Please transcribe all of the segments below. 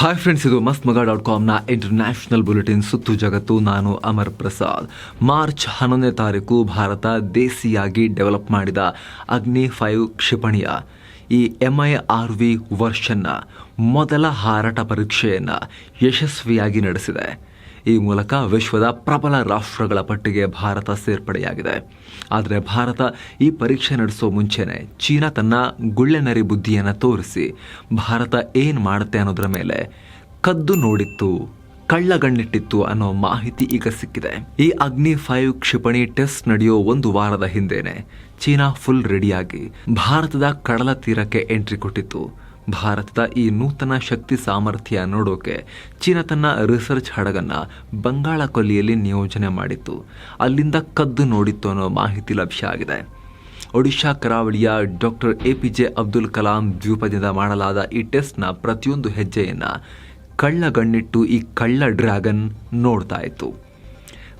Hi friends ಇದು ಮಸ್ತ್ ಮಗ ಡಾಟ್ ಕಾಮ್ನ ಇಂಟರ್ನ್ಯಾಷನಲ್ ಬುಲೆಟಿನ್ ಸುತ್ತು ಜಗತ್ತು. ನಾನು ಅಮರ್ ಪ್ರಸಾದ್. ಮಾರ್ಚ್ ಹನ್ನೊಂದನೇ ತಾರೀಕು ಭಾರತ ದೇಸಿಯಾಗಿ ಡೆವಲಪ್ ಮಾಡಿದ ಅಗ್ನಿ ಫೈವ್ ಕ್ಷಿಪಣಿಯ, ಈ ಎಂ ಐ ಆರ್ ವಿ ವರ್ಷನ್ನ ಮೊದಲ ಹಾರಾಟ ಪರೀಕ್ಷೆಯನ್ನು ಯಶಸ್ವಿಯಾಗಿ ನಡೆಸಿದೆ. ಈ ಮೂಲಕ ವಿಶ್ವದ ಪ್ರಬಲ ರಾಷ್ಟ್ರಗಳ ಪಟ್ಟಿಗೆ ಭಾರತ ಸೇರ್ಪಡೆಯಾಗಿದೆ. ಆದರೆ ಭಾರತ ಈ ಪರೀಕ್ಷೆ ನಡೆಸೋ ಮುಂಚೆನೆ ಚೀನಾ ತನ್ನ ಗುಳ್ಳೆನರಿ ಬುದ್ಧಿಯನ್ನು ತೋರಿಸಿ ಭಾರತ ಏನು ಮಾಡುತ್ತೆ ಅನ್ನೋದರ ಮೇಲೆ ಕದ್ದು ನೋಡಿತ್ತು, ಕಳ್ಳಗಣ್ಣಿಟ್ಟಿತ್ತು ಅನ್ನೋ ಮಾಹಿತಿ ಈಗ ಸಿಕ್ಕಿದೆ. ಈ ಅಗ್ನಿ ಫೈವ್ ಕ್ಷಿಪಣಿ ಟೆಸ್ಟ್ ನಡೆಯೋ ಒಂದು ವಾರದ ಹಿಂದೆನೆ ಚೀನಾ ಫುಲ್ ರೆಡಿಯಾಗಿ ಭಾರತದ ಕಡಲ ತೀರಕ್ಕೆ ಎಂಟ್ರಿ ಕೊಟ್ಟಿತ್ತು. ಭಾರತದ ಈ ನೂತನ ಶಕ್ತಿ ಸಾಮರ್ಥ್ಯ ನೋಡೋಕೆ ಚೀನಾ ತನ್ನ ರಿಸರ್ಚ್ ಹಡಗನ್ನು ಬಂಗಾಳ ಕೊಲ್ಲಿಯಲ್ಲಿ ನಿಯೋಜನೆ ಮಾಡಿತ್ತು. ಅಲ್ಲಿಂದ ಕದ್ದು ನೋಡಿತ್ತು ಅನ್ನೋ ಮಾಹಿತಿ ಲಭ್ಯ ಆಗಿದೆ. ಒಡಿಶಾ ಕರಾವಳಿಯ doctor A P J Abdul Kalam ದ್ವೀಪದಿಂದ ಮಾಡಲಾದ ಈ ಟೆಸ್ಟ್ನ ಪ್ರತಿಯೊಂದು ಹೆಜ್ಜೆಯನ್ನು ಕಳ್ಳಗಣ್ಣಿಟ್ಟು ಈ ಕಳ್ಳ ಡ್ರ್ಯಾಗನ್ ನೋಡ್ತಾ ಇತ್ತು.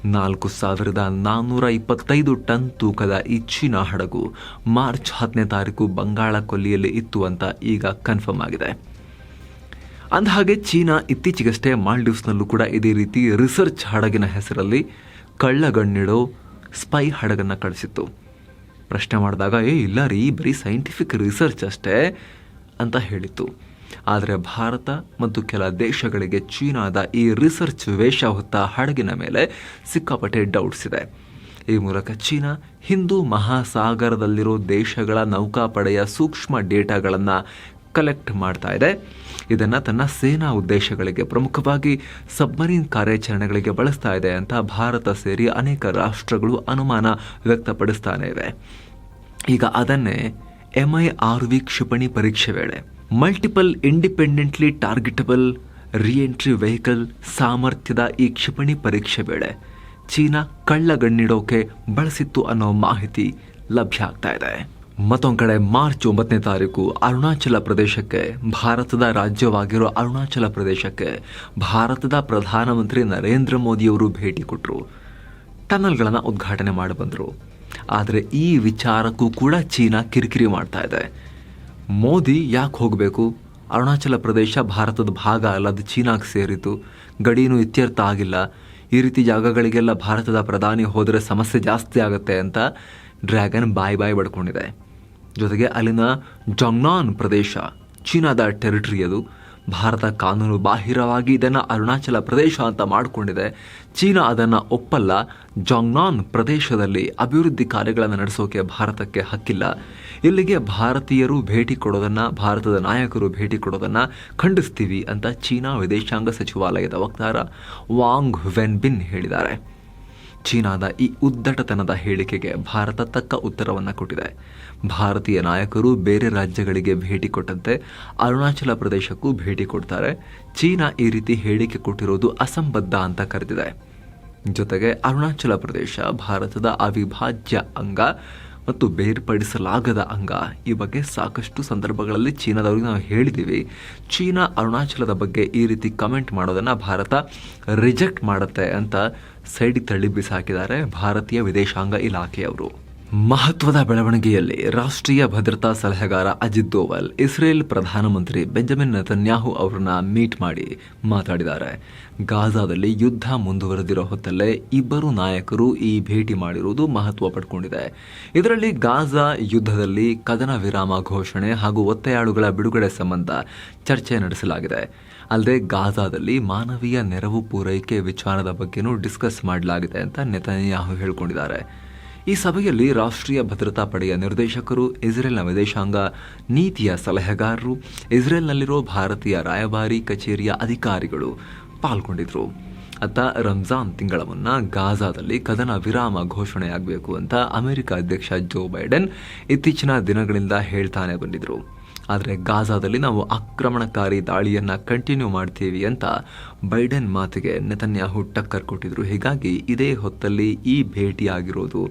ನಾಲ್ಕು ಸಾವಿರದ ನಾನ್ನೂರ ಇಪ್ಪತ್ತೈದು ಟನ್ ತೂಕದ ಈ ಚೀನಾ ಹಡಗು ಮಾರ್ಚ್ ಹತ್ತನೇ ತಾರೀಕು ಬಂಗಾಳ ಕೊಲ್ಲಿಯಲ್ಲಿ ಇತ್ತು ಅಂತ ಈಗ ಕನ್ಫರ್ಮ್ ಆಗಿದೆ. ಅಂದಹಾಗೆ ಚೀನಾ ಇತ್ತೀಚೆಗಷ್ಟೇ ಮಾಲ್ಡೀವ್ಸ್ನಲ್ಲೂ ಕೂಡ ಇದೇ ರೀತಿ ರಿಸರ್ಚ್ ಹಡಗಿನ ಹೆಸರಲ್ಲಿ ಕಳ್ಳಗಣ್ಣಿಡೋ ಸ್ಪೈ ಹಡಗನ್ನು ಕಳಿಸಿತ್ತು. ಪ್ರಶ್ನೆ ಮಾಡಿದಾಗ, ಏ, ಇಲ್ಲ ರೀ, ಬರೀ ಸೈಂಟಿಫಿಕ್ ರಿಸರ್ಚ್ ಅಷ್ಟೇ, ಅಂತ ಹೇಳಿತ್ತು. ಆದರೆ ಭಾರತ ಮತ್ತು ಕೆಲ ದೇಶಗಳಿಗೆ ಚೀನಾದ ಈ ರಿಸರ್ಚ್ ವೇಷ ಹೊತ್ತ ಹಡಗಿನ ಮೇಲೆ ಸಿಕ್ಕಾಪಟ್ಟೆ ಡೌಟ್ಸ್ ಇದೆ. ಈ ಮೂಲಕ ಚೀನಾ ಹಿಂದೂ ಮಹಾಸಾಗರದಲ್ಲಿರೋ ದೇಶಗಳ ನೌಕಾಪಡೆಯ ಸೂಕ್ಷ್ಮ ಡೇಟಾಗಳನ್ನು ಕಲೆಕ್ಟ್ ಮಾಡ್ತಾ ಇದೆ. ಇದನ್ನು ತನ್ನ ಸೇನಾ ಉದ್ದೇಶಗಳಿಗೆ ಪ್ರಮುಖವಾಗಿ ಸಬ್ಮರೀನ್ ಕಾರ್ಯಾಚರಣೆಗಳಿಗೆ ಬಳಸ್ತಾ ಇದೆ ಅಂತ ಭಾರತ ಸೇರಿ ಅನೇಕ ರಾಷ್ಟ್ರಗಳು ಅನುಮಾನ ವ್ಯಕ್ತಪಡಿಸ್ತಾನೆ ಇವೆ ಈಗ ಅದನ್ನೇ ಎಂ ಐ ಆರ್ ವಿ ಕ್ಷಿಪಣಿ ಪರೀಕ್ಷೆ ವೇಳೆ. Multiple independently targetable reentry vehicle ಸಾಮರ್ಥ್ಯದ ಈ ಕ್ಷಿಪಣಿ ಪರೀಕ್ಷೆ ವೇಳೆ ಚೀನಾ ಕಳ್ಳಗಣ್ಣಿಡೋಕೆ ಬಳಸಿತ್ತು ಅನ್ನೋ ಮಾಹಿತಿ ಲಭ್ಯ ಆಗ್ತಾ ಇದೆ. ಮತ್ತೊಂದು ಕಡೆ ಮಾರ್ಚ್ ಒಂಬತ್ತನೇ ತಾರೀಕು ಅರುಣಾಚಲ ಪ್ರದೇಶಕ್ಕೆ ಭಾರತದ ರಾಜ್ಯವಾಗಿರೋ ಅರುಣಾಚಲ ಪ್ರದೇಶಕ್ಕೆ ಭಾರತದ ಪ್ರಧಾನಮಂತ್ರಿ ನರೇಂದ್ರ ಮೋದಿಯವರು ಭೇಟಿ ಕೊಟ್ಟರು ಟನಲ್ಗಳನ್ನು ಉದ್ಘಾಟನೆ ಮಾಡಿ ಬಂದರು. ಆದರೆ ಈ ವಿಚಾರಕ್ಕೂ ಕೂಡ ಚೀನಾ ಕಿರಿಕಿರಿ ಮಾಡ್ತಾ ಇದೆ. ಮೋದಿ ಯಾಕೆ ಹೋಗಬೇಕು? ಅರುಣಾಚಲ ಪ್ರದೇಶ, ಭಾರತದ ಭಾಗ ಅಲ್ಲ ಅದು ಚೀನಾಗೆ ಸೇರಿತು. ಗಡಿನೂ ಇತ್ಯರ್ಥ ಆಗಿಲ್ಲ. ಈ ರೀತಿ ಜಾಗಗಳಿಗೆಲ್ಲ ಭಾರತದ ಪ್ರಧಾನಿ ಹೋದರೆ ಸಮಸ್ಯೆ ಜಾಸ್ತಿ ಆಗುತ್ತೆ ಅಂತ ಡ್ರ್ಯಾಗನ್ ಬಾಯ್ ಬಾಯ್ ಬಡ್ಕೊಂಡಿದೆ. ಜೊತೆಗೆ ಅಲ್ಲಿನ ಜಾಂಗ್ನಾನ್ ಪ್ರದೇಶ, ಚೀನಾದ ಟೆರಿಟರಿ ಅದು. ಭಾರತ ಕಾನೂನು ಬಾಹಿರವಾಗಿ ಇದನ್ನು ಅರುಣಾಚಲ ಪ್ರದೇಶ ಅಂತ ಮಾಡಿಕೊಂಡಿದೆ. ಚೀನಾ ಅದನ್ನು ಒಪ್ಪಲ್ಲ. ಜಾಂಗ್ನಾನ್ ಪ್ರದೇಶದಲ್ಲಿ ಅಭಿವೃದ್ಧಿ ಕಾರ್ಯಗಳನ್ನು ನಡೆಸೋಕೆ ಭಾರತಕ್ಕೆ ಹಕ್ಕಿಲ್ಲ. ಇಲ್ಲಿಗೆ ಭಾರತೀಯರು ಭೇಟಿ ಕೊಡೋದನ್ನು, ಭಾರತದ ನಾಯಕರು ಭೇಟಿ ಕೊಡೋದನ್ನು ಖಂಡಿಸ್ತೀವಿ ಅಂತ ಚೀನಾ ವಿದೇಶಾಂಗ ಸಚಿವಾಲಯದ ವಕ್ತಾರ ವಾಂಗ್ ವೆನ್ಬಿನ್ ಹೇಳಿದ್ದಾರೆ. ಚೀನಾದ ಈ ಉದ್ದಟತನದ ಹೇಳಿಕೆಗೆ ಭಾರತ ತಕ್ಕ ಉತ್ತರವನ್ನು ಕೊಟ್ಟಿದೆ. ಭಾರತೀಯ ನಾಯಕರು ಬೇರೆ ರಾಜ್ಯಗಳಿಗೆ ಭೇಟಿ ಕೊಟ್ಟಂತೆ ಅರುಣಾಚಲ ಪ್ರದೇಶಕ್ಕೂ ಭೇಟಿ ಕೊಡ್ತಾರೆ. ಚೀನಾ ಈ ರೀತಿ ಹೇಳಿಕೆ ಕೊಟ್ಟಿರೋದು ಅಸಂಬದ್ಧ ಅಂತ ಕರೆದಿದೆ. ಜೊತೆಗೆ ಅರುಣಾಚಲ ಪ್ರದೇಶ ಭಾರತದ ಅವಿಭಾಜ್ಯ ಅಂಗ ಮತ್ತು ಬೇರ್ಪಡಿಸಲಾಗದ ಅಂಗ. ಈ ಬಗ್ಗೆ ಸಾಕಷ್ಟು ಸಂದರ್ಭಗಳಲ್ಲಿ ಚೀನಾದವ್ರಿಗೆ ನಾವು ಹೇಳಿದ್ದೀವಿ. ಚೀನಾ ಅರುಣಾಚಲದ ಬಗ್ಗೆ ಈ ರೀತಿ ಕಮೆಂಟ್ ಮಾಡೋದನ್ನು ಭಾರತ ರಿಜೆಕ್ಟ್ ಮಾಡುತ್ತೆ ಅಂತ ಸೈಡಿಗೆ ತಳ್ಳಿ ಬಿಸಾಕಿದ್ದಾರೆ ಭಾರತೀಯ ವಿದೇಶಾಂಗ ಇಲಾಖೆಯವರು. ಮಹತ್ವದ ಬೆಳವಣಿಗೆಯಲ್ಲಿ ರಾಷ್ಟ್ರೀಯ ಭದ್ರತಾ ಸಲಹೆಗಾರ ಅಜಿತ್ ದೋವಲ್, ಇಸ್ರೇಲ್ ಪ್ರಧಾನಮಂತ್ರಿ ಬೆಂಜಮಿನ್ ನೆತನ್ಯಾಹು ಅವರನ್ನ ಮೀಟ್ ಮಾಡಿ ಮಾತಾಡಿದ್ದಾರೆ. ಗಾಜಾದಲ್ಲಿ ಯುದ್ಧ ಮುಂದುವರೆದಿರೋ ಹೊತ್ತಲ್ಲೇ ಇಬ್ಬರು ನಾಯಕರು ಈ ಭೇಟಿ ಮಾಡಿರುವುದು ಮಹತ್ವ ಪಡ್ಕೊಂಡಿದೆ. ಇದರಲ್ಲಿ ಗಾಜಾ ಯುದ್ಧದಲ್ಲಿ ಕದನ ವಿರಾಮ ಘೋಷಣೆ ಹಾಗೂ ಒತ್ತೆಯಾಳುಗಳ ಬಿಡುಗಡೆ ಸಂಬಂಧ ಚರ್ಚೆ ನಡೆಸಲಾಗಿದೆ. ಅಲ್ಲದೆ ಗಾಜಾದಲ್ಲಿ ಮಾನವೀಯ ನೆರವು ಪೂರೈಕೆ ವಿಚಾರದ ಬಗ್ಗೆನೂ ಡಿಸ್ಕಸ್ ಮಾಡಲಾಗಿದೆ ಅಂತ ನೆತನ್ಯಾಹು ಹೇಳಿಕೊಂಡಿದ್ದಾರೆ. ಈ ಸಭೆಯಲ್ಲಿ ರಾಷ್ಟ್ರೀಯ ಭದ್ರತಾ ಪಡೆಯ ನಿರ್ದೇಶಕರು, ಇಸ್ರೇಲ್ನ ವಿದೇಶಾಂಗ ನೀತಿಯ ಸಲಹೆಗಾರರು, ಇಸ್ರೇಲ್ನಲ್ಲಿರೋ ಭಾರತೀಯ ರಾಯಭಾರಿ ಕಚೇರಿಯ ಅಧಿಕಾರಿಗಳು ಪಾಲ್ಗೊಂಡಿದ್ರು. ಅತ್ತ ರಂಜಾನ್ ತಿಂಗಳ ಮುನ್ನ ಗಾಜಾದಲ್ಲಿ ಕದನ ವಿರಾಮ ಘೋಷಣೆಯಾಗಬೇಕು ಅಂತ ಅಮೆರಿಕ ಅಧ್ಯಕ್ಷ ಜೋ ಬೈಡನ್ ಇತ್ತೀಚಿನ ದಿನಗಳಿಂದ ಹೇಳ್ತಾನೆ ಬಂದಿದ್ರು. ಆದರೆ ಗಾಜಾದಲ್ಲಿ ನಾವು ಆಕ್ರಮಣಕಾರಿ ದಾಳಿಯನ್ನು ಕಂಟಿನ್ಯೂ ಮಾಡ್ತೀವಿ ಅಂತ ಬೈಡನ್ ಮಾತಿಗೆ ನೆತನ್ಯಾಹು ಟಕ್ಕರ್ ಕೊಟ್ಟಿದ್ರು. ಹೀಗಾಗಿ ಇದೇ ಹೊತ್ತಲ್ಲಿ ಈ ಭೇಟಿಯಾಗಿರೋದು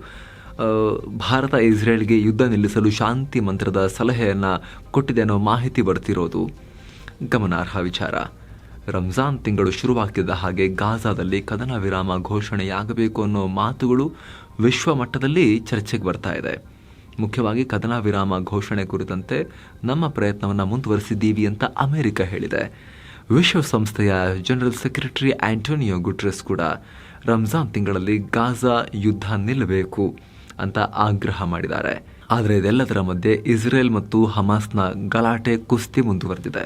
ಭಾರತ ಇಸ್ರೇಲ್ಗೆ ಯುದ್ಧ ನಿಲ್ಲಿಸಲು ಶಾಂತಿ ಮಂತ್ರದ ಸಲಹೆಯನ್ನು ಕೊಟ್ಟಿದೆ ಅನ್ನೋ ಮಾಹಿತಿ ಬರ್ತಿರೋದು. ಗಮನಾರ್ಹ ವಿಚಾರ. ರಂಜಾನ್ ತಿಂಗಳು ಶುರುವಾಗ್ತಿದ್ದ ಹಾಗೆ ಗಾಜಾದಲ್ಲಿ ಕದನ ವಿರಾಮ ಘೋಷಣೆಯಾಗಬೇಕು ಅನ್ನೋ ಮಾತುಗಳು ವಿಶ್ವ ಮಟ್ಟದಲ್ಲಿ ಚರ್ಚೆಗೆ ಬರ್ತಾ ಇದೆ. ಮುಖ್ಯವಾಗಿ ಕದನ ವಿರಾಮ ಘೋಷಣೆ ಕುರಿತಂತೆ ನಮ್ಮ ಪ್ರಯತ್ನವನ್ನು ಮುಂದುವರಿಸಿದ್ದೀವಿ ಅಂತ ಅಮೆರಿಕ ಹೇಳಿದೆ. ವಿಶ್ವಸಂಸ್ಥೆಯ ಜನರಲ್ ಸೆಕ್ರೆಟರಿ ಆಂಟೋನಿಯೋ ಗುಟ್ರೆಸ್ ಕೂಡ ರಂಜಾನ್ ತಿಂಗಳಲ್ಲಿ ಗಾಜಾ ಯುದ್ಧ ನಿಲ್ಲಬೇಕು. ಅಂತ ಆಗ್ರಹ ಮಾಡಿದ್ದಾರೆ. ಆದರೆ ಇದೆಲ್ಲದರ ಮಧ್ಯೆ ಇಸ್ರೇಲ್ ಮತ್ತು ಹಮಾಸ್ನ ಗಲಾಟೆ ಕುಸ್ತಿ ಮುಂದುವರೆದಿದೆ.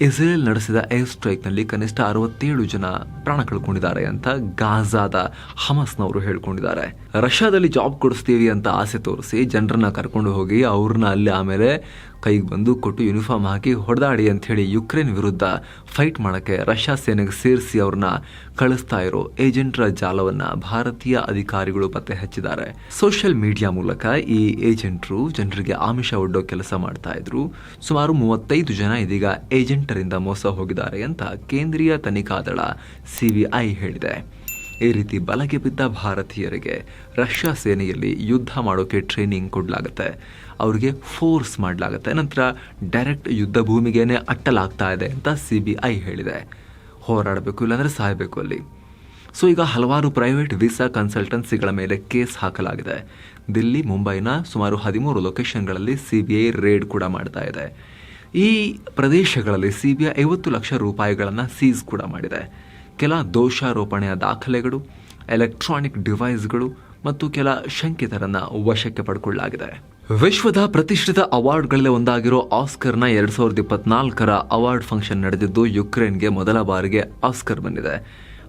ಇಸ್ರೇಲ್ ನಡೆಸಿದ ಏರ್ ಸ್ಟ್ರೈಕ್ನಲ್ಲಿ ಕನಿಷ್ಠ ಅರವತ್ತೇಳು ಜನ ಪ್ರಾಣ ಕಳ್ಕೊಂಡಿದ್ದಾರೆ ಅಂತ ಗಾಜಾದ ಹಮಾಸ್ನವರು ಹೇಳ್ಕೊಂಡಿದ್ದಾರೆ. ರಷ್ಯಾದಲ್ಲಿ ಜಾಬ್ ಕೊಡಿಸ್ತೀವಿ ಅಂತ ಆಸೆ ತೋರಿಸಿ ಜನರನ್ನ ಕರ್ಕೊಂಡು ಹೋಗಿ ಅವ್ರನ್ನ ಅಲ್ಲಿ ಆಮೇಲೆ ಕೈಗೆ ಬಂದು ಕೊಟ್ಟು ಯೂನಿಫಾರ್ಮ್ ಹಾಕಿ ಹೊಡೆದಾಡಿ ಅಂತ ಹೇಳಿ ಯುಕ್ರೇನ್ ವಿರುದ್ಧ ಫೈಟ್ ಮಾಡೋಕ್ಕೆ ರಷ್ಯಾ ಸೇನೆಗೆ ಸೇರಿಸಿ ಅವ್ರನ್ನ ಕಳಿಸ್ತಾ ಇರೋ ಏಜೆಂಟರ ಜಾಲವನ್ನ ಭಾರತೀಯ ಅಧಿಕಾರಿಗಳು ಪತ್ತೆ ಹಚ್ಚಿದ್ದಾರೆ. ಸೋಷಿಯಲ್ ಮೀಡಿಯಾ ಮೂಲಕ ಈ ಏಜೆಂಟರು ಜನರಿಗೆ ಆಮಿಷ ಒಡ್ಡೋ ಕೆಲಸ ಮಾಡ್ತಾ ಇದ್ರು. ಸುಮಾರು ಮೂವತ್ತೈದು ಜನ ಇದೀಗ ಏಜೆಂಟರಿಂದ ಮೋಸ ಹೋಗಿದ್ದಾರೆ ಅಂತ ಕೇಂದ್ರೀಯ ತನಿಖಾ ದಳ ಸಿಬಿಐ ಹೇಳಿದೆ. ಈ ರೀತಿ ಬಲಗೆ ಬಿದ್ದ ಭಾರತೀಯರಿಗೆ ರಷ್ಯಾ ಸೇನೆಯಲ್ಲಿ ಯುದ್ಧ ಮಾಡೋಕ್ಕೆ ಟ್ರೈನಿಂಗ್ ಕೊಡಲಾಗುತ್ತೆ. ಅವರಿಗೆ ಫೋರ್ಸ್ ಮಾಡಲಾಗುತ್ತೆ. ನಂತರ ಡೈರೆಕ್ಟ್ ಯುದ್ಧ ಭೂಮಿಗೇನೆ ಅಟ್ಟಲಾಗ್ತಾ ಇದೆ ಅಂತ ಸಿ ಬಿ ಐ ಹೇಳಿದೆ. ಹೋರಾಡಬೇಕು ಇಲ್ಲಾಂದರೆ ಸಾಯಬೇಕು ಅಲ್ಲಿ. ಸೊ ಈಗ ಹಲವಾರು ಪ್ರೈವೇಟ್ ವೀಸಾ ಕನ್ಸಲ್ಟೆನ್ಸಿಗಳ ಮೇಲೆ ಕೇಸ್ ಹಾಕಲಾಗಿದೆ. ದಿಲ್ಲಿ, ಮುಂಬೈನ ಸುಮಾರು ಹದಿಮೂರು ಲೊಕೇಶನ್ಗಳಲ್ಲಿ ಸಿ ಬಿ ಐ ರೇಡ್ ಕೂಡ ಮಾಡ್ತಾ ಇದೆ. ಈ ಪ್ರದೇಶಗಳಲ್ಲಿ ಸಿ ಬಿ ಐ ಐವತ್ತು ಲಕ್ಷ ರೂಪಾಯಿಗಳನ್ನು ಸೀಸ್ ಕೂಡ ಮಾಡಿದೆ. ಕೆಲ ದೋಷಾರೋಪಣೆಯ ದಾಖಲೆಗಳು ಎಲೆಕ್ಟ್ರಾನಿಕ್ ಡಿವೈಸ್ಗಳು ಮತ್ತು ಕೆಲ ಶಂಕಿತರನ್ನ ವಶಕ್ಕೆ ಪಡ್ಕೊಳ್ಳಲಾಗಿದೆ. ವಿಶ್ವದ ಪ್ರತಿಷ್ಠಿತ ಅವಾರ್ಡ್ಗಳಲ್ಲಿ ಒಂದಾಗಿರೋ ಆಸ್ಕರ್ನ ಎರಡು ಸಾವಿರದ ಇಪ್ಪತ್ನಾಲ್ಕರ ಅವಾರ್ಡ್ ಫಂಕ್ಷನ್ ನಡೆದಿದ್ದು ಯುಕ್ರೇನ್ಗೆ ಮೊದಲ ಬಾರಿಗೆ ಆಸ್ಕರ್ ಬಂದಿದೆ.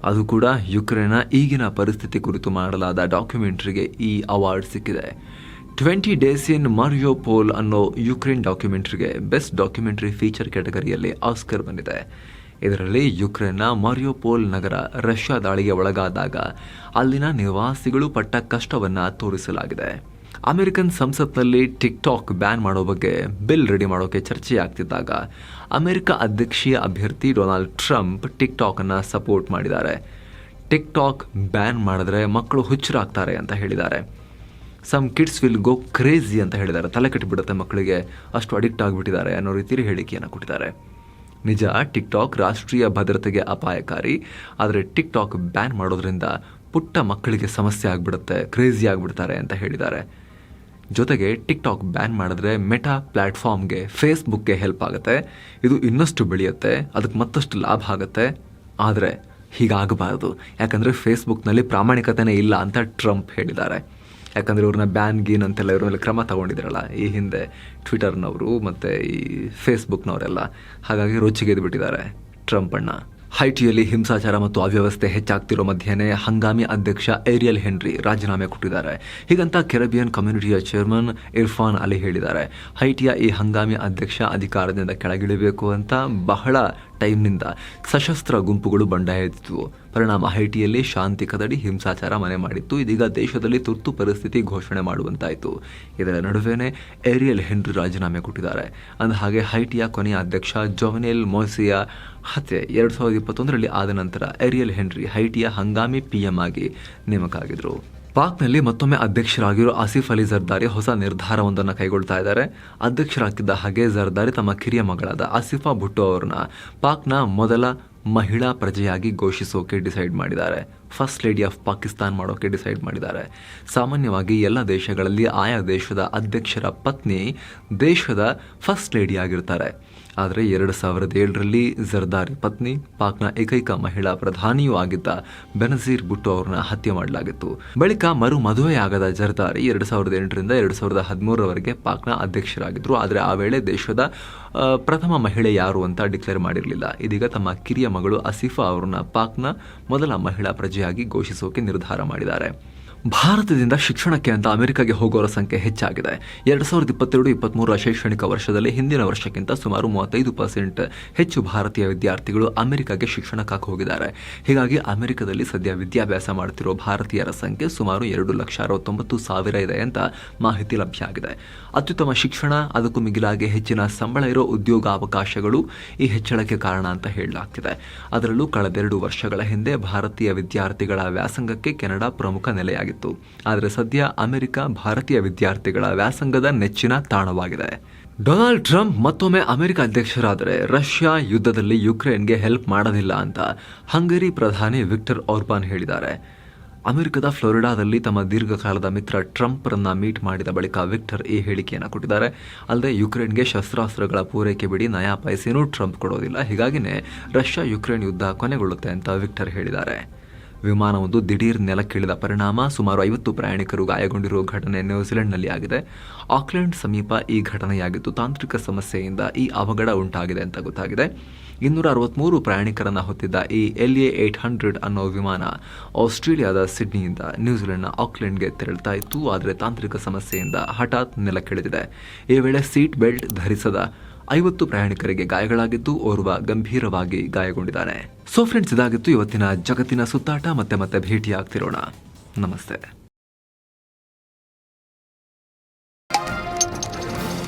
ಅದು ಕೂಡ ಯುಕ್ರೇನ್ನ ಈಗಿನ ಪರಿಸ್ಥಿತಿ ಕುರಿತು ಮಾಡಲಾದ ಡಾಕ್ಯುಮೆಂಟ್ರಿಗೆ ಈ ಅವಾರ್ಡ್ ಸಿಕ್ಕಿದೆ. ಟ್ವೆಂಟಿ ಡೇಸ್ ಇನ್ ಮಾರಿಯೋಪೋಲ್ ಅನ್ನೋ ಯುಕ್ರೇನ್ ಡಾಕ್ಯುಮೆಂಟ್ರಿಗೆ ಬೆಸ್ಟ್ ಡಾಕ್ಯುಮೆಂಟರಿ ಫೀಚರ್ ಕ್ಯಾಟಗರಿಯಲ್ಲಿ ಆಸ್ಕರ್ ಬಂದಿದೆ. ಇದರಲ್ಲಿ ಯುಕ್ರೇನ್ನ ಮರಿಯೋಪೋಲ್ ನಗರ ರಷ್ಯಾ ದಾಳಿಗೆ ಒಳಗಾದಾಗ ಅಲ್ಲಿನ ನಿವಾಸಿಗಳು ಪಟ್ಟ ಕಷ್ಟವನ್ನು ತೋರಿಸಲಾಗಿದೆ. ಅಮೆರಿಕನ್ ಸಂಸತ್ನಲ್ಲಿ ಟಿಕ್ ಟಾಕ್ ಬ್ಯಾನ್ ಮಾಡೋ ಬಗ್ಗೆ ಬಿಲ್ ರೆಡಿ ಮಾಡೋಕೆ ಚರ್ಚೆ ಆಗ್ತಿದ್ದಾಗ ಅಮೆರಿಕ ಅಧ್ಯಕ್ಷೀಯ ಅಭ್ಯರ್ಥಿ ಡೊನಾಲ್ಡ್ ಟ್ರಂಪ್ ಟಿಕ್ ಟಾಕ್ ಅನ್ನ ಸಪೋರ್ಟ್ ಮಾಡಿದ್ದಾರೆ. ಟಿಕ್ ಟಾಕ್ ಬ್ಯಾನ್ ಮಾಡಿದ್ರೆ ಮಕ್ಕಳು ಹುಚ್ಚರಾಗ್ತಾರೆ ಅಂತ ಹೇಳಿದ್ದಾರೆ. Some kids will go crazy ಅಂತ ಹೇಳಿದ್ದಾರೆ. ತಲೆ ಕಟ್ಟಿಬಿಡುತ್ತೆ ಮಕ್ಕಳಿಗೆ. ಅಷ್ಟು ಅಡಿಕ್ಟ್ ಆಗಿಬಿಟ್ಟಿದ್ದಾರೆ ಅನ್ನೋ ರೀತಿಯಲ್ಲಿ ಹೇಳಿಕೆಯನ್ನು ಕೊಟ್ಟಿದ್ದಾರೆ. ನಿಜ ಟಿಕ್ ಟಾಕ್ ರಾಷ್ಟ್ರೀಯ ಭದ್ರತೆಗೆ ಅಪಾಯಕಾರಿ, ಆದರೆ ಟಿಕ್ ಟಾಕ್ ಬ್ಯಾನ್ ಮಾಡೋದ್ರಿಂದ ಪುಟ್ಟ ಮಕ್ಕಳಿಗೆ ಸಮಸ್ಯೆ ಆಗಿಬಿಡುತ್ತೆ, ಕ್ರೇಜಿ ಆಗಿಬಿಡ್ತಾರೆ ಅಂತ ಹೇಳಿದ್ದಾರೆ. ಜೊತೆಗೆ ಟಿಕ್ ಟಾಕ್ ಬ್ಯಾನ್ ಮಾಡಿದ್ರೆ ಮೆಟಾ ಪ್ಲ್ಯಾಟ್ಫಾರ್ಮ್ಗೆ ಫೇಸ್ಬುಕ್ಗೆ ಹೆಲ್ಪ್ ಆಗುತ್ತೆ. ಇದು ಇನ್ನಷ್ಟು ಬೆಳೆಯುತ್ತೆ, ಅದಕ್ಕೆ ಮತ್ತಷ್ಟು ಲಾಭ ಆಗುತ್ತೆ. ಆದರೆ ಹೀಗಾಗಬಾರದು, ಯಾಕಂದರೆ ಫೇಸ್ಬುಕ್ನಲ್ಲಿ ಪ್ರಾಮಾಣಿಕತೆನೇ ಇಲ್ಲ ಅಂತ ಟ್ರಂಪ್ ಹೇಳಿದ್ದಾರೆ. ಯಾಕಂದರೆ ಇವ್ರನ್ನ ಬ್ಯಾನ್ ಗೀನ್ ಅಂತೆಲ್ಲ ಇವ್ರ ಮೇಲೆ ಕ್ರಮ ತಗೊಂಡಿದ್ರಲ್ಲ, ಈ ಹಿಂದೆ ಟ್ವಿಟರ್ನವರು ಮತ್ತು ಈ ಫೇಸ್ಬುಕ್ನವರೆಲ್ಲ ಹಾಗಾಗಿ ರೊಚ್ಚಿಗೆದ್ದು ಬಿಟ್ಟಿದ್ದಾರೆ ಟ್ರಂಪ್ ಅಣ್ಣ. ಹೈಟಿಯಲ್ಲಿ ಹಿಂಸಾಚಾರ ಮತ್ತು ಅವ್ಯವಸ್ಥೆ ಹೆಚ್ಚಾಗ್ತಿರೋ ಮಧ್ಯೆನೇ ಹಂಗಾಮಿ ಅಧ್ಯಕ್ಷ ಏರಿಯಲ್ ಹೆನ್ರಿ ರಾಜೀನಾಮೆ ಕೊಟ್ಟಿದ್ದಾರೆ. ಹೀಗಂತ ಕೆರಬಿಯನ್ ಕಮ್ಯುನಿಟಿಯ ಚೇರ್ಮನ್ ಇರ್ಫಾನ್ ಅಲಿ ಹೇಳಿದ್ದಾರೆ. ಹೈಟಿಯ ಈ ಹಂಗಾಮಿ ಅಧ್ಯಕ್ಷ ಅಧಿಕಾರದಿಂದ ಕೆಳಗಿಳಿಬೇಕು ಅಂತ ಬಹಳ ಟೈಮ್ನಿಂದ ಸಶಸ್ತ್ರ ಗುಂಪುಗಳು ಬಂಡಾಯ ಎದ್ದಿತ್ತು ಪರಿಣಾಮ ಹೈಟಿಯಲ್ಲಿ ಶಾಂತಿ ಕದಡಿ ಹಿಂಸಾಚಾರ ಮನೆ ಮಾಡಿತ್ತು. ಇದೀಗ ದೇಶದಲ್ಲಿ ತುರ್ತು ಪರಿಸ್ಥಿತಿ ಘೋಷಣೆ ಮಾಡುವಂತಾಯಿತು. ಇದರ ನಡುವೆನೇ ಏರಿಯಲ್ ಹೆನ್ರಿ ರಾಜೀನಾಮೆ ಕೊಟ್ಟಿದ್ದಾರೆ. ಅಂದ ಹಾಗೆ ಹೈಟಿಯ ಕೊನೆಯ ಅಧ್ಯಕ್ಷ ಜೊವನೆಲ್ ಮೋಸಿಯಾ ಹತ್ಯೆ ಎರಡು ಸಾವಿರದ ಇಪ್ಪತ್ತೊಂದರಲ್ಲಿ ಆದ ನಂತರ ಏರಿಯಲ್ ಹೆನ್ರಿ ಹೈಟಿಯ ಹಂಗಾಮಿ ಪಿಎಂ ಆಗಿ ನೇಮಕ ಆಗಿದ್ರು. ಪಾಕ್ನಲ್ಲಿ ಮತ್ತೊಮ್ಮೆ ಅಧ್ಯಕ್ಷರಾಗಿರೋ ಆಸಿಫ್ ಅಲಿ ಜರ್ದಾರಿ ಹೊಸ ನಿರ್ಧಾರವೊಂದನ್ನು ಕೈಗೊಳ್ತಾ ಇದ್ದಾರೆ. ಅಧ್ಯಕ್ಷರಾಗಿದ್ದ ಹಾಗೆ ಜರ್ದಾರಿ ತಮ್ಮ ಕಿರಿಯ ಮಗಳಾದ ಆಸಿಫಾ ಭುಟ್ಟು ಅವರನ್ನ ಪಾಕ್ನ ಮೊದಲ ಮಹಿಳಾ ಪ್ರಜೆಯಾಗಿ ಘೋಷಿಸೋಕೆ ಡಿಸೈಡ್ ಮಾಡಿದ್ದಾರೆ. ಫಸ್ಟ್ ಲೇಡಿ ಆಫ್ ಪಾಕಿಸ್ತಾನ್ ಮಾಡೋಕೆ ಡಿಸೈಡ್ ಮಾಡಿದ್ದಾರೆ. ಸಾಮಾನ್ಯವಾಗಿ ಎಲ್ಲ ದೇಶಗಳಲ್ಲಿ ಆಯಾ ದೇಶದ ಅಧ್ಯಕ್ಷರ ಪತ್ನಿ ದೇಶದ ಫಸ್ಟ್ ಲೇಡಿ ಆಗಿರ್ತಾರೆ. ಆದರೆ ಎರಡು ಸಾವಿರದ ಏಳರಲ್ಲಿ ಜರ್ದಾರಿ ಪತ್ನಿ, ಪಾಕ್ನ ಏಕೈಕ ಮಹಿಳಾ ಪ್ರಧಾನಿಯೂ ಆಗಿದ್ದ ಬೆನಜೀರ್ ಭುಟ್ಟು ಅವರನ್ನ ಹತ್ಯೆ ಮಾಡಲಾಗಿತ್ತು. ಬಳಿಕ ಮರು ಮದುವೆಯಾಗದ ಜರ್ದಾರಿ ಎರಡು ಸಾವಿರದ ಎಂಟರಿಂದ ಎರಡು ಸಾವಿರದ ಹದಿಮೂರರವರೆಗೆ ಪಾಕ್ನ ಅಧ್ಯಕ್ಷರಾಗಿದ್ದರು ಆದರೆ ಆ ವೇಳೆ ದೇಶದ ಪ್ರಥಮ ಮಹಿಳೆ ಯಾರು ಅಂತ ಡಿಕ್ಲೇರ್ ಮಾಡಿರಲಿಲ್ಲ. ಇದೀಗ ತಮ್ಮ ಕಿರಿಯ ಮಗಳು ಅಸಿಫಾ ಅವರನ್ನ ಪಾಕ್ನ ಮೊದಲ ಮಹಿಳಾ ಪ್ರಜೆಯಾಗಿ ಘೋಷಿಸೋಕೆ ನಿರ್ಧಾರ ಮಾಡಿದ್ದಾರೆ. ಭಾರತದಿಂದ ಶಿಕ್ಷಣಕ್ಕೆ ಅಂತ ಅಮೆರಿಕಾಗೆ ಹೋಗೋರ ಸಂಖ್ಯೆ ಹೆಚ್ಚಾಗಿದೆ. ಎರಡು ಸಾವಿರದ ಇಪ್ಪತ್ತೆರಡು ಇಪ್ಪತ್ತ್ಮೂರರ ಶೈಕ್ಷಣಿಕ ವರ್ಷದಲ್ಲಿ ಹಿಂದಿನ ವರ್ಷಕ್ಕಿಂತ ಸುಮಾರು ಮೂವತ್ತೈದು ಪರ್ಸೆಂಟ್ ಹೆಚ್ಚು ಭಾರತೀಯ ವಿದ್ಯಾರ್ಥಿಗಳು ಅಮೆರಿಕಾಗೆ ಶಿಕ್ಷಣಕ್ಕಾಗಿ ಹೋಗಿದ್ದಾರೆ. ಹೀಗಾಗಿ ಅಮೆರಿಕದಲ್ಲಿ ಸದ್ಯ ವಿದ್ಯಾಭ್ಯಾಸ ಮಾಡುತ್ತಿರುವ ಭಾರತೀಯರ ಸಂಖ್ಯೆ ಸುಮಾರು ಎರಡು ಲಕ್ಷ ಅರವತ್ತೊಂಬತ್ತು ಸಾವಿರ ಇದೆ ಅಂತ ಮಾಹಿತಿ ಲಭ್ಯ ಆಗಿದೆ ಅತ್ಯುತ್ತಮ ಶಿಕ್ಷಣ, ಅದಕ್ಕೂ ಮಿಗಿಲಾಗಿ ಹೆಚ್ಚಿನ ಸಂಬಳ ಇರೋ ಉದ್ಯೋಗಾವಕಾಶಗಳು ಈ ಹೆಚ್ಚಳಕ್ಕೆ ಕಾರಣ ಅಂತ ಹೇಳಲಾಗ್ತಿದೆ. ಅದರಲ್ಲೂ ಕಳೆದೆರಡು ವರ್ಷಗಳ ಹಿಂದೆ ಭಾರತೀಯ ವಿದ್ಯಾರ್ಥಿಗಳ ವ್ಯಾಸಂಗಕ್ಕೆ ಕೆನಡಾ ಪ್ರಮುಖ ನೆಲೆಯಾಗಿತ್ತು ಆದರೆ ಸದ್ಯ ಅಮೆರಿಕ ಭಾರತೀಯ ವಿದ್ಯಾರ್ಥಿಗಳ ವ್ಯಾಸಂಗದ ನೆಚ್ಚಿನ ತಾಣವಾಗಿದೆ. ಡೊನಾಲ್ಡ್ ಟ್ರಂಪ್ ಮತ್ತೊಮ್ಮೆ ಅಮೆರಿಕ ಅಧ್ಯಕ್ಷರಾದರೆ ರಷ್ಯಾ ಯುದ್ಧದಲ್ಲಿ ಯುಕ್ರೇನ್ಗೆ ಹೆಲ್ಪ್ ಮಾಡೋದಿಲ್ಲ ಅಂತ ಹಂಗರಿ ಪ್ರಧಾನಿ ವಿಕ್ಟರ್ ಔರ್ಬಾನ್ ಹೇಳಿದ್ದಾರೆ. ಅಮೆರಿಕದ ಫ್ಲೋರಿಡಾದಲ್ಲಿ ತಮ್ಮ ದೀರ್ಘಕಾಲದ ಮಿತ್ರ ಟ್ರಂಪ್ರನ್ನ ಮೀಟ್ ಮಾಡಿದ ಬಳಿಕ ವಿಕ್ಟರ್ ಈ ಹೇಳಿಕೆಯನ್ನು ಕೊಟ್ಟಿದ್ದಾರೆ. ಅಲ್ಲದೆ ಯುಕ್ರೇನ್ಗೆ ಶಸ್ತ್ರಾಸ್ತ್ರಗಳ ಪೂರೈಕೆ ಬಿಡಿ ನಯಾ ಪೈಸೆನೂ ಟ್ರಂಪ್ ಕೊಡೋದಿಲ್ಲ. ಹೀಗಾಗಿನೇ ರಷ್ಯಾ ಯುಕ್ರೇನ್ ಯುದ್ಧ ಕೊನೆಗೊಳ್ಳುತ್ತೆ ಅಂತ ವಿಕ್ಟರ್ ಹೇಳಿದ್ದಾರೆ. ವಿಮಾನವೊಂದು ದಿಢೀರ್ ನೆಲಕ್ಕಿಳಿದ ಪರಿಣಾಮ ಸುಮಾರು ಐವತ್ತು ಪ್ರಯಾಣಿಕರು ಗಾಯಗೊಂಡಿರುವ ಘಟನೆ ನ್ಯೂಜಿಲೆಂಡ್ನಲ್ಲಿ ಆಗಿದೆ. ಆಕ್ಲೆಂಡ್ ಸಮೀಪ ಈ ಘಟನೆಯಾಗಿದ್ದು ತಾಂತ್ರಿಕ ಸಮಸ್ಯೆಯಿಂದ ಈ ಅವಘಡ ಉಂಟಾಗಿದೆ ಅಂತ ಗೊತ್ತಾಗಿದೆ. ಇನ್ನೂರ ಅರವತ್ಮೂರು ಪ್ರಯಾಣಿಕರನ್ನು ಹೊತ್ತಿದ್ದ ಈ ಎಲ್ ಎ ಏಟ್ ಹಂಡ್ರೆಡ್ ಅನ್ನೋ ವಿಮಾನ ಆಸ್ಟ್ರೇಲಿಯಾದ ಸಿಡ್ನಿಯಿಂದ ನ್ಯೂಜಿಲೆಂಡ್ನ ಆಕ್ಲೆಂಡ್ಗೆ ತೆರಳುತ್ತಾ ಇತ್ತು, ಆದರೆ ತಾಂತ್ರಿಕ ಸಮಸ್ಯೆಯಿಂದ ಹಠಾತ್ ನೆಲಕ್ಕಿಳಿದಿದೆ. ಈ ವೇಳೆ ಸೀಟ್ ಬೆಲ್ಟ್ ಧರಿಸದ ಐವತ್ತು ಪ್ರಯಾಣಿಕರಿಗೆ ಗಾಯಗಳಾಗಿದ್ದು ಓರ್ವ ಗಂಭೀರವಾಗಿ ಗಾಯಗೊಂಡಿದ್ದಾನೆ. ಸೊ ಫ್ರೆಂಡ್ಸ್ ಇದಾಗಿತ್ತು ಇವತ್ತಿನ ಜಗತ್ತಿನ ಸುತ್ತಾಟ. ಮತ್ತೆ ಮತ್ತೆ ಭೇಟಿಯಾಗ್ತಿರೋಣ. ನಮಸ್ತೆ.